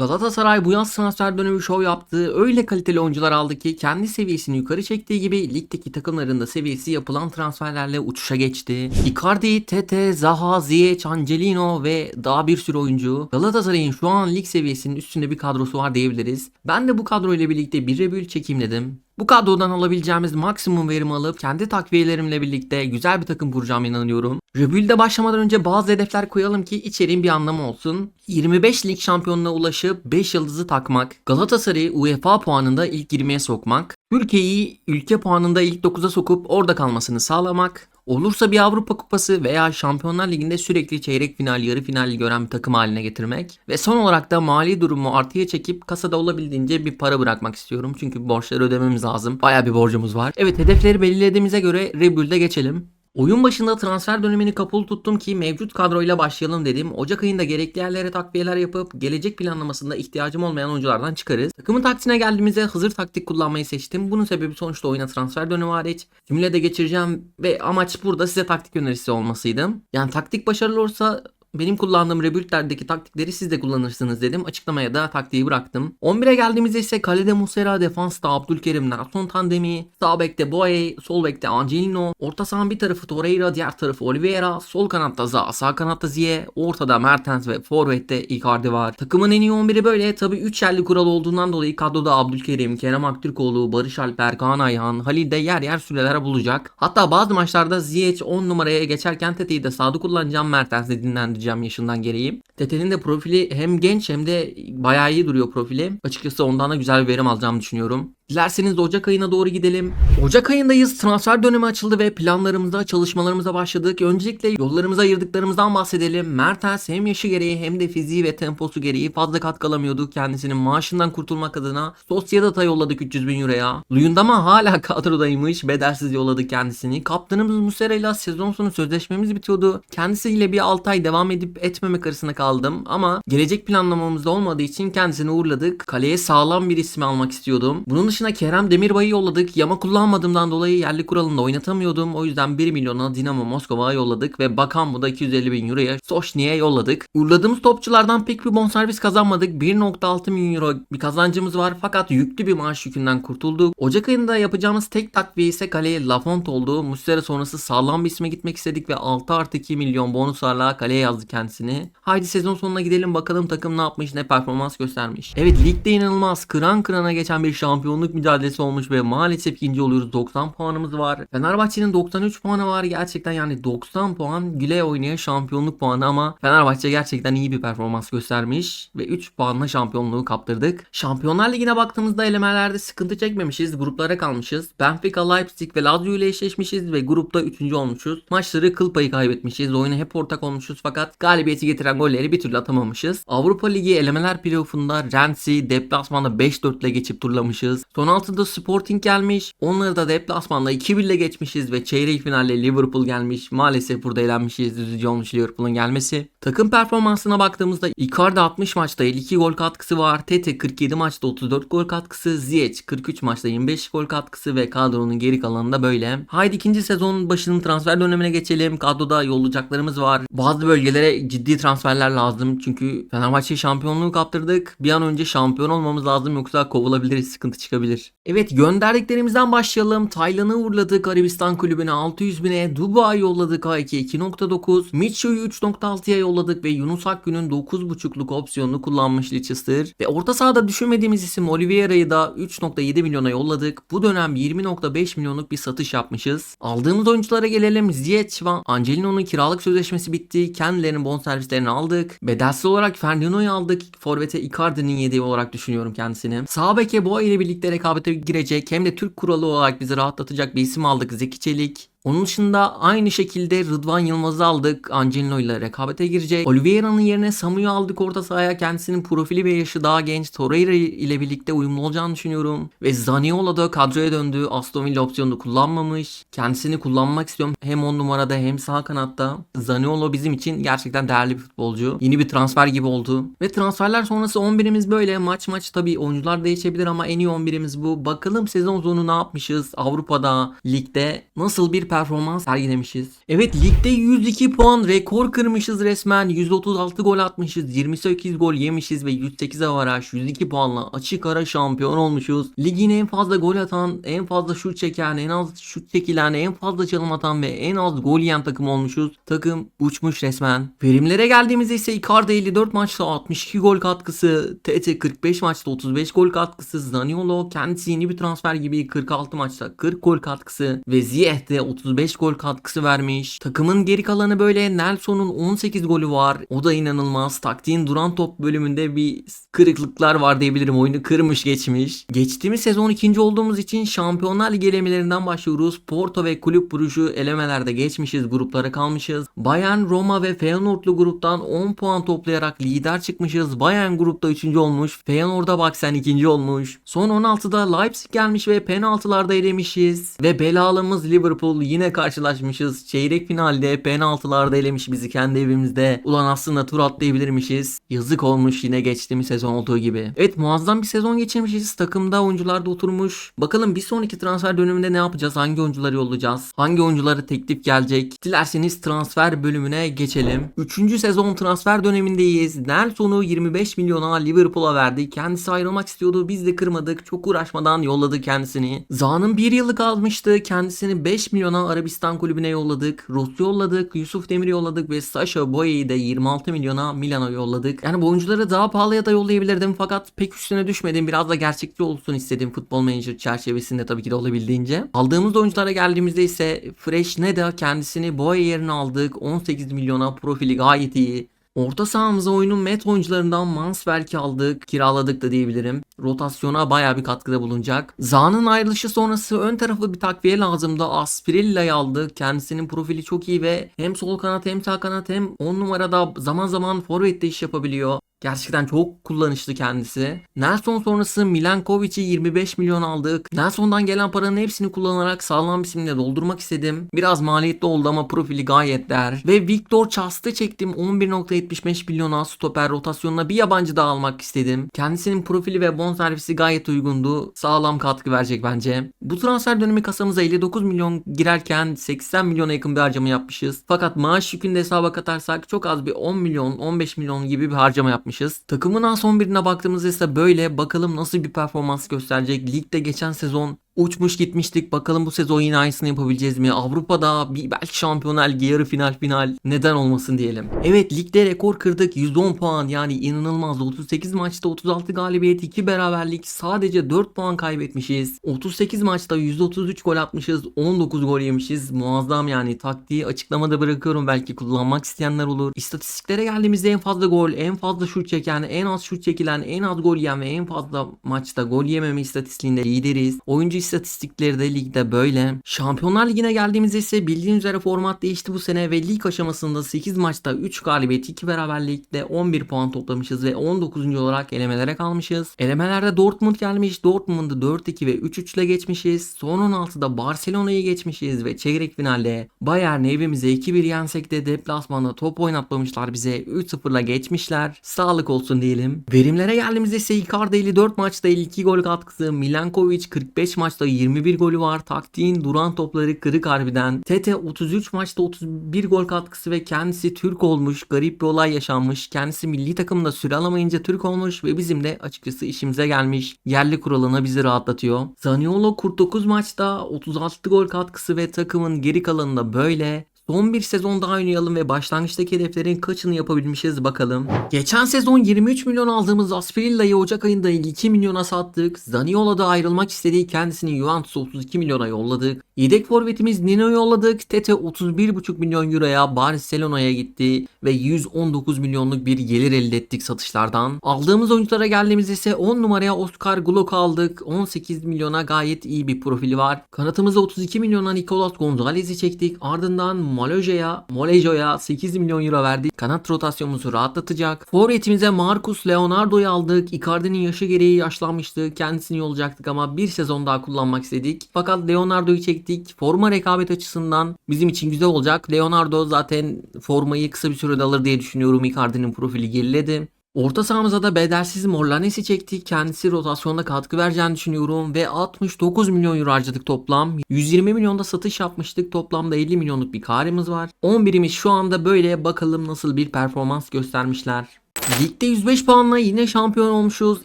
Galatasaray bu yaz transfer dönemi şov yaptı. Öyle kaliteli oyuncular aldı ki kendi seviyesini yukarı çektiği gibi ligdeki takımların da seviyesi yapılan transferlerle uçuşa geçti. Icardi, Tete, Zaha, Ziyech, Angelino ve daha bir sürü oyuncu. Galatasaray'ın şu an lig seviyesinin üstünde bir kadrosu var diyebiliriz. Ben de bu kadro ile birlikte bir rebuild çekeyim dedim. Bu kadrodan alabileceğimiz maksimum verimi alıp kendi takviyelerimle birlikte güzel bir takım kuracağıma inanıyorum. Rebuild'e başlamadan önce bazı hedefler koyalım ki içeriğin bir anlamı olsun. 25 lig şampiyonluğuna ulaşıp 5 yıldızı takmak, Galatasaray'ı UEFA puanında ilk 20'ye sokmak, Türkiye'yi ülke puanında ilk 9'a sokup orada kalmasını sağlamak, olursa bir Avrupa Kupası veya Şampiyonlar Ligi'nde sürekli çeyrek final, yarı final gören bir takım haline getirmek ve son olarak da mali durumu artıya çekip kasada olabildiğince bir para bırakmak istiyorum. Çünkü borçları ödememiz lazım. Baya bir borcumuz var. Evet hedefleri belirlediğimize göre Rebuild'e geçelim. Oyun başında transfer dönemini kapalı tuttum ki mevcut kadroyla başlayalım dedim. Ocak ayında gerekli yerlere takviyeler yapıp gelecek planlamasında ihtiyacım olmayan oyunculardan çıkarız. Takımın taktiğine geldiğimizde hazır taktik kullanmayı seçtim. Bunun sebebi sonuçta oyuna transfer dönemi hariç. Cümlede geçireceğim ve amaç burada size taktik önerisi olmasıydı. Yani taktik başarılı olursa benim kullandığım rebuild'lerdeki taktikleri siz de kullanırsınız dedim. Açıklamaya da taktiği bıraktım. 11'e geldiğimizde ise kalede Muslera, defansta Abdülkerim, Nelson tandemi, sağ bekte Boye, sol bekte Angelino, orta sahanın bir tarafı Torreira, diğer tarafı Oliveira, sol kanatta Zaha, sağ kanatta Ziye, ortada Mertens ve forvette Icardi var. Takımın en iyi 11'i böyle. Tabi 3 yerli kural olduğundan dolayı kadroda Abdülkerim, Kerem Aktürkoğlu, Barış Alper, Kaan Ayhan, Halil de yer yer süreler bulacak. Hatta bazı maçlarda Ziyech 10 numaraya geçerken Tete'yi de sağda kullanacağım Mertens'le dinlendireceğim yaşından gereği. Tete'nin de profili hem genç hem de bayağı iyi duruyor profili. Açıkçası ondan da güzel bir verim alacağımı düşünüyorum. Dilerseniz Ocak ayına doğru gidelim. Ocak ayındayız. Transfer dönemi açıldı ve planlarımıza, çalışmalarımıza başladık. Öncelikle yollarımıza ayırdıklarımızdan bahsedelim. Mertens hem yaşı gereği hem de fiziği ve temposu gereği fazla katkı alamıyordu. Kendisinin maaşından kurtulmak adına Sociedad'a yolladık 300 bin euroya. Luyendama hala kadrodaymış. Bedelsiz yolladık kendisini. Kaptanımız Muslera ile sezon sonu sözleşmemiz bitiyordu. Kendisiyle bir 6 ay devam edip etmemek arasında kaldım. Ama gelecek planlamamızda olmadığı için kendisini uğurladık. Kaleye sağlam bir ismi almak istiyordum. Bunun dışında Kerem Demirbay'ı yolladık. Yama kullanmadığımdan dolayı yerli kuralında oynatamıyordum. O yüzden 1 milyona Dinamo Moskova'ya yolladık ve Bakan da 250 bin euroya Soşni'ye yolladık. Uğurladığımız topçulardan pek bir bonservis kazanmadık. 1.6 milyon euro bir kazancımız var fakat yüklü bir maaş yükünden kurtulduk. Ocak ayında yapacağımız tek takviye ise kaleye Lafont oldu. Muslera sonrası sağlam bir isme gitmek istedik ve 6 artı 2 milyon bonuslarla kaleye yazdı kendisini. Haydi sezon sonuna gidelim bakalım takım ne yapmış ne performans göstermiş. Evet ligde inanılmaz kıran kırana geçen bir şampiyonluk mücadelesi olmuş ve maalesef ikinci oluyoruz. 90 puanımız var. Fenerbahçe'nin 93 puanı var. Gerçekten yani 90 puan güle oynaya şampiyonluk puanı ama Fenerbahçe gerçekten iyi bir performans göstermiş ve 3 puanla şampiyonluğu kaptırdık. Şampiyonlar Ligi'ne baktığımızda elemelerde sıkıntı çekmemişiz. Gruplara kalmışız. Benfica, Leipzig ve Lazio ile eşleşmişiz ve grupta 3. olmuşuz. Maçları kıl payı kaybetmişiz. Oyuna hep ortak olmuşuz fakat galibiyeti getiren golleri bir türlü atamamışız. Avrupa Ligi elemeler playoff'unda Rennes'i deplasmanda 5-4 ile geçip turlamışız. Son 16'da Sporting gelmiş. Onları da deplasmanda 2-1 ile geçmişiz ve çeyrek finalle Liverpool gelmiş. Maalesef burada elenmişiz. Üzücü olmuş Liverpool'un gelmesi. Takım performansına baktığımızda Icardi 60 maçta 52 gol katkısı var. Tete 47 maçta 34 gol katkısı. Ziyech 43 maçta 25 gol katkısı ve kadronun geri kalanında böyle. Haydi ikinci sezonun başının transfer dönemine geçelim. Kadroda yollayacaklarımız var. Bazı bölgelere ciddi transferler lazım. Çünkü Fenerbahçe şampiyonluğu kaptırdık. Bir an önce şampiyon olmamız lazım yoksa kovulabiliriz. Sıkıntı çıkabilir olabilir. Evet gönderdiklerimizden başlayalım. Taylan'ı uğurladık Arabistan kulübüne 600 bine. Dubai yolladık A2 2.9. Mitchell'ı 3.6'ya yolladık ve Yunus Akgün'ün 9.5'luk opsiyonunu kullanmış Leicester. Ve orta sahada düşünmediğimiz isim Oliveira'yı da 3.7 milyona yolladık. Bu dönem 20.5 milyonluk bir satış yapmışız. Aldığımız oyunculara gelelim. Ziyech ve Angelino'nun kiralık sözleşmesi bitti. Kendilerinin bonservislerini aldık. Bedelsiz olarak Fernandinho'yu aldık. Forvet'e Icardi'nin yedeği olarak düşünüyorum kendisini. Sağ beke Boğa ile birlikte rekabete girecek hem de Türk kuralı olarak bizi rahatlatacak bir isim aldık Zeki Çelik. Onun dışında aynı şekilde Rıdvan Yılmaz'ı aldık. Angelino ile rekabete girecek. Oliveira'nın yerine Samu'yu aldık orta sahaya. Kendisinin profili ve yaşı daha genç. Torreira ile birlikte uyumlu olacağını düşünüyorum. Ve Zaniolo da kadroya döndü. Aston Villa opsiyonunu kullanmamış. Kendisini kullanmak istiyorum. Hem 10 numarada hem sağ kanatta. Zaniolo bizim için gerçekten değerli bir futbolcu. Yeni bir transfer gibi oldu. Ve transferler sonrası 11'imiz böyle. Maç maç tabii oyuncular değişebilir ama en iyi 11'imiz bu. Bakalım sezon sonu ne yapmışız? Avrupa'da, ligde nasıl bir performans sergilemişiz. Evet ligde 102 puan rekor kırmışız resmen. 136 gol atmışız. 28 gol yemişiz ve 108 avaraj 102 puanla açık ara şampiyon olmuşuz. Ligin en fazla gol atan, en fazla şut çeken, en az şut çekilen, en fazla çalım atan ve en az gol yiyen takım olmuşuz. Takım uçmuş resmen. Verimlere geldiğimizde ise Icardi 54 maçta 62 gol katkısı, TT 45 maçta 35 gol katkısı, Zaniolo kendisi yeni bir transfer gibi 46 maçta 40 gol katkısı ve Ziyech de 35 gol katkısı vermiş. Takımın geri kalanı böyle Nelson'un 18 golü var. O da inanılmaz. Taktiğin duran top bölümünde bir kırıklıklar var diyebilirim. Oyunu kırmış geçmiş. Geçtiğimiz sezon ikinci olduğumuz için Şampiyonlar Ligi elemelerinden başlıyoruz. Porto ve Kulüp Brugge'u elemelerde geçmişiz. Gruplara kalmışız. Bayern, Roma ve Feyenoordlu gruptan 10 puan toplayarak lider çıkmışız. Bayern grupta 3. olmuş. Feyenoord'a bak sen 2. olmuş. Son 16'da Leipzig gelmiş ve penaltılarda elemişiz. Ve belalımız Liverpool yine karşılaşmışız. Çeyrek finalde penaltılarda elemiş bizi kendi evimizde. Ulan aslında tur atlayabilirmişiz. Yazık olmuş yine geçtiğimiz sezon olduğu gibi. Evet muazzam bir sezon geçirmişiz. Takımda oyuncular da oturmuş. Bakalım bir sonraki transfer döneminde ne yapacağız? Hangi oyuncuları yollayacağız? Hangi oyunculara teklif gelecek? Dilerseniz transfer bölümüne geçelim. 3. sezon transfer dönemindeyiz. Nelson'u 25 milyona Liverpool'a verdi. Kendisi ayrılmak istiyordu. Biz de kırmadık. Çok uğraşmadan yolladı kendisini. Zaha'nın bir yıllık almıştı. Kendisini 5 milyona Arabistan kulübüne yolladık. Rus yolladık. Yusuf Demir yolladık ve Sasha Boye'yi de 26 milyona Milan'a yolladık. Yani bu oyuncuları daha pahalıya da yollayabilirdim fakat pek üstüne düşmedim. Biraz da gerçekçi olsun istedim futbol manager çerçevesinde tabii ki de olabildiğince. Aldığımız oyunculara geldiğimizde ise Fresh Neda kendisini Boye yerine aldık. 18 milyona profili gayet iyi. Orta sahamıza oyunun met oyuncularından Mansverk'i aldık, kiraladık da diyebilirim. Rotasyona baya bir katkıda bulunacak. Zaha'nın ayrılışı sonrası ön tarafı bir takviye lazımdı. Aspirilla'yı aldık. Kendisinin profili çok iyi ve hem sol kanat hem sağ kanat hem 10 numarada zaman zaman forvette iş yapabiliyor. Gerçekten çok kullanışlı kendisi. Nelson sonrası Milankovic'i 25 milyon aldık. Nelson'dan gelen paranın hepsini kullanarak sağlam bir isimle doldurmak istedim. Biraz maliyetli oldu ama profili gayet değer. Ve Victor Chast'ı çektim 11.75 milyona stoper rotasyonuna bir yabancı daha almak istedim. Kendisinin profili ve bonservisi gayet uygundu. Sağlam katkı verecek bence. Bu transfer dönemi kasamıza 59 milyon girerken 80 milyona yakın bir harcama yapmışız. Fakat maaş yükünü de hesaba katarsak çok az bir 10 milyon 15 milyon gibi bir harcama yapmışız. Takımın son birine baktığımızda ise böyle bakalım nasıl bir performans gösterecek. Ligde geçen sezon uçmuş gitmiştik. Bakalım bu sezon yine aynısını yapabileceğiz mi? Avrupa'da bir belki Şampiyonlar Ligi yarı final final neden olmasın diyelim. Evet ligde rekor kırdık. 110 puan yani inanılmaz. 38 maçta 36 galibiyet 2 beraberlik. Sadece 4 puan kaybetmişiz. 38 maçta 133 gol atmışız. 19 gol yemişiz. Muazzam yani taktiği açıklamada bırakıyorum. Belki kullanmak isteyenler olur. İstatistiklere geldiğimizde en fazla gol, en fazla şut çeken, en az şut çekilen, en az gol yiyen ve en fazla maçta gol yememe istatistiğinde lideriz. Oyuncu istatistikleri de ligde böyle. Şampiyonlar Ligi'ne geldiğimizde ise bildiğiniz üzere format değişti bu sene ve lig aşamasında 8 maçta 3 galibiyet 2 beraberlikle 11 puan toplamışız ve 19. olarak elemelere kalmışız. Elemelerde Dortmund gelmiş. Dortmund'u 4-2 ve 3-3 ile geçmişiz. Son 16'da Barcelona'yı geçmişiz ve çeyrek finalde Bayern evimize 2-1 yensek de deplasmanda top oynatmamışlar bize. 3-0'la geçmişler. Sağlık olsun diyelim. Verimlere geldiğimizde ise Icardi 54 maçta 52 gol katkısı. Milankovic 45 maçta 21 golü var. Taktiğin duran topları kırık harbiden. Tete 33 maçta 31 gol katkısı ve kendisi Türk olmuş. Garip bir olay yaşanmış. Kendisi milli takımda süre alamayınca Türk olmuş ve bizim de açıkçası işimize gelmiş. Yerli kuralına bizi rahatlatıyor. Zaniolo 49 maçta 36 gol katkısı ve takımın geri kalanında böyle. Son bir sezon daha oynayalım ve başlangıçtaki hedeflerin kaçını yapabilmişiz bakalım. Geçen sezon 23 milyon aldığımız Aspirilla'yı Ocak ayında 52 milyona sattık. Zaniolo da ayrılmak istediği kendisini Juventus'a 32 milyona yolladık. Yedek forvetimiz Nino yolladık. Tete 31,5 milyon euroya Barcelona'ya gitti ve 119 milyonluk bir gelir elde ettik satışlardan. Aldığımız oyunculara geldiğimizde ise 10 numaraya Oscar Glock aldık. 18 milyona gayet iyi bir profili var. Kanatımıza 32 milyona Nicolas Gonzalez'i çektik. Ardından Malojo'ya, Molejo'ya 8 milyon euro verdik. Kanat rotasyonumuzu rahatlatacak. Forvetimize Marcus Leonardo'yu aldık. Icardi'nin yaşı gereği yaşlanmıştı. Kendisini yolacaktık ama bir sezon daha kullanmak istedik. Fakat Leonardo'yu çektik. Forma rekabet açısından bizim için güzel olacak. Leonardo zaten formayı kısa bir sürede alır diye düşünüyorum. Icardi'nin profili geriledi. Orta sahamıza da bedelsiz Morlanesi çektik. Kendisi rotasyonda katkı vereceğini düşünüyorum ve 69 milyon euro harcadık toplam. 120 milyonda satış yapmıştık. Toplamda 50 milyonluk bir karımız var. 11'imiz şu anda böyle. Bakalım nasıl bir performans göstermişler. Ligde 105 puanla yine şampiyon olmuşuz.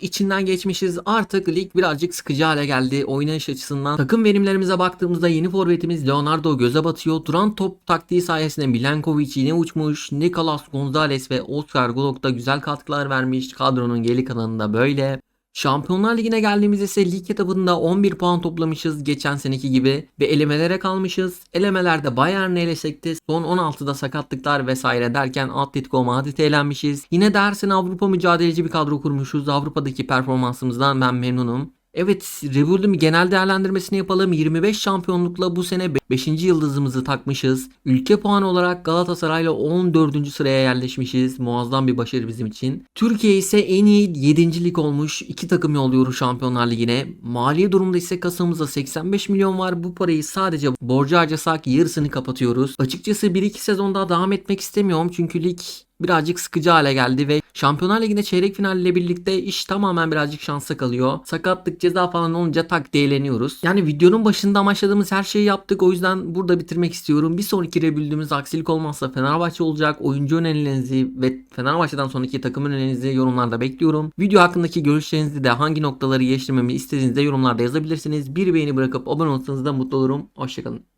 İçinden geçmişiz. Artık lig birazcık sıkıcı hale geldi oynayış açısından. Takım verimlerimize baktığımızda yeni forvetimiz Leonardo göze batıyor. Duran top taktiği sayesinde Milenkovic yine uçmuş. Nicolas Gonzalez ve Oscar Glock da güzel katkılar vermiş. Kadronun geri kalanında böyle. Şampiyonlar Ligi'ne geldiğimizde ise lig etabında 11 puan toplamışız geçen seneki gibi ve elemelere kalmışız. Elemelerde Bayern'e elesek de son 16'da sakatlıklar vesaire derken Atletico Madrid'e elenmişiz. Yine dersin Avrupa mücadeleci bir kadro kurmuşuz. Avrupa'daki performansımızdan ben memnunum. Evet, Rebuild'ün genel değerlendirmesini yapalım. 25 şampiyonlukla bu sene 5. yıldızımızı takmışız. Ülke puanı olarak Galatasaray'la 14. sıraya yerleşmişiz. Muazzam bir başarı bizim için. Türkiye ise en iyi 7. lig olmuş. İki takım yolluyoruz Şampiyonlar Ligi'ne. Mali durumda ise kasamızda 85 milyon var. Bu parayı sadece borca harcasak yarısını kapatıyoruz. Açıkçası 1-2 sezon daha devam etmek istemiyorum. Çünkü lig birazcık sıkıcı hale geldi ve Şampiyonlar Ligi'nde çeyrek final ile birlikte iş tamamen birazcık şansa kalıyor. Sakatlık ceza falan olunca tak eğleniyoruz. Yani videonun başında amaçladığımız her şeyi yaptık. O yüzden burada bitirmek istiyorum. Bir sonraki rebuild'ümüz aksilik olmazsa Fenerbahçe olacak. Oyuncu önerilerinizi ve Fenerbahçe'den sonraki takım önerilerinizi yorumlarda bekliyorum. Video hakkındaki görüşlerinizi de hangi noktaları geliştirmemi istediğinizde yorumlarda yazabilirsiniz. Bir beğeni bırakıp abone olursanız da mutlu olurum. Hoşçakalın.